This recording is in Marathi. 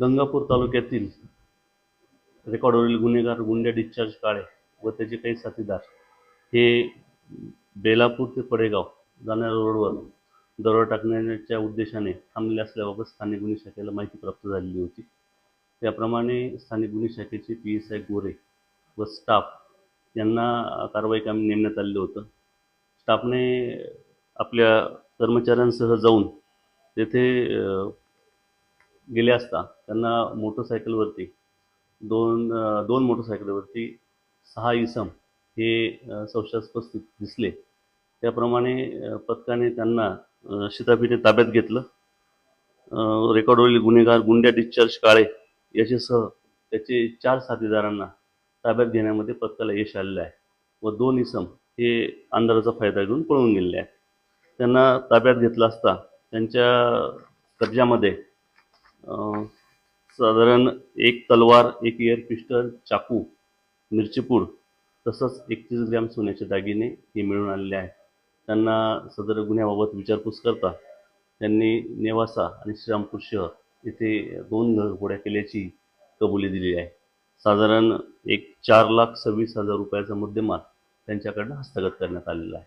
गंगापूर तालुक्यातील रेकॉर्डवरील गुन्हेगार गुंड्या डिस्चार्ज काळे व त्याचे काही साथीदार हे बेलापूर ते पडेगाव जाणाऱ्या रोडवर दरोडा टाकण्याच्या उद्देशाने थांबलेले असल्याबाबत स्थानिक गुन्हे शाखेला माहिती प्राप्त झालेली होती. त्याप्रमाणे स्थानिक गुन्हे शाखेचे पी एस आय गोरे व स्टाफ यांना कारवाई कामी नेमण्यात आलेलं होतं. स्टाफने आपल्या कर्मचाऱ्यांसह जाऊन तेथे गेले असता त्यांना मोटरसायकलवरती दोन दोन मोटरसायकलवरती सहा इसम हे संशयास्पद स्थित दिसले. त्याप्रमाणे पथकाने त्यांना शिताफीने ताब्यात घेतलं. रेकॉर्डवरील गुन्हेगार गुंड्या डिस्चार्ज काळे याच्यासह त्याचे चार साथीदारांना ताब्यात घेण्यामध्ये पथकाला यश आलेलं आहे व दोन इसम हे अंधाराचा फायदा घेऊन पळून गेलेले आहेत. त्यांना ताब्यात घेतला असता त्यांच्या कब्जामध्ये साधारण एक तलवार एक एअर पिस्टल चाकू मिरचीपूड तसंच एकतीस ग्रॅम सोन्याचे दागिने हे मिळून आलेले आहेत. त्यांना सदर गुन्ह्याबाबत विचारपूस करता त्यांनी नेवासा आणि श्रीरामपूर शहर येथे दोन घरफोड्या केल्याची कबुली दिली आहे. साधारण एक चार लाख सव्वीस हजार रुपयाचा मुद्देमाल त्यांच्याकडनं हस्तगत करण्यात आलेला आहे.